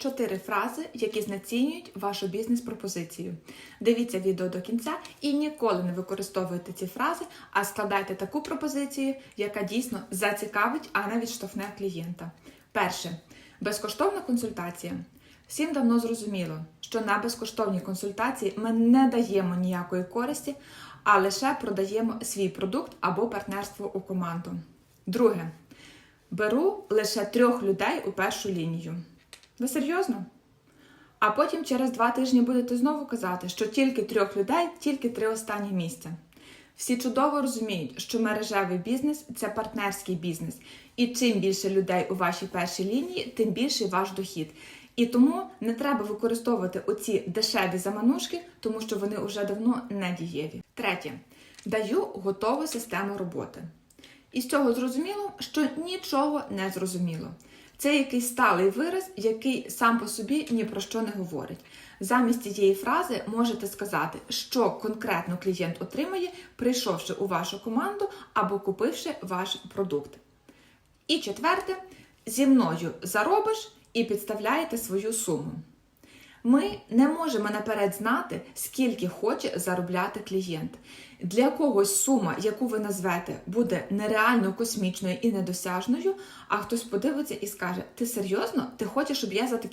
Чотири фрази, які знецінюють вашу бізнес-пропозицію. Дивіться відео до кінця і ніколи не використовуйте ці фрази, а складайте таку пропозицію, яка дійсно зацікавить, а не відштовхне клієнта. Перше безкоштовна консультація. Всім давно зрозуміло, що на безкоштовній консультації ми не даємо ніякої користі, а лише продаємо свій продукт або партнерство у команду. Друге. Беру лише трьох людей у першу лінію. Ви серйозно? А потім через два тижні будете знову казати, що тільки трьох людей, тільки три останні місця. Всі чудово розуміють, що мережевий бізнес це партнерський бізнес, і чим більше людей у вашій першій лінії, тим більший ваш дохід. І тому не треба використовувати оці дешеві заманушки, тому що вони вже давно не дієві. Третє, даю готову систему роботи. І з цього зрозуміло, що нічого не зрозуміло. Це якийсь сталий вираз, який сам по собі ні про що не говорить. Замість цієї фрази можете сказати, що конкретно клієнт отримає, прийшовши у вашу команду або купивши ваш продукт. І четверте, зі мною заробиш і підставляєте свою суму. Ми не можемо наперед знати, скільки хоче заробляти клієнт. Для когось сума, яку ви назвете, буде нереально космічною і недосяжною, а хтось подивиться і скаже: Ти серйозно? Ти хочеш, щоб я за такі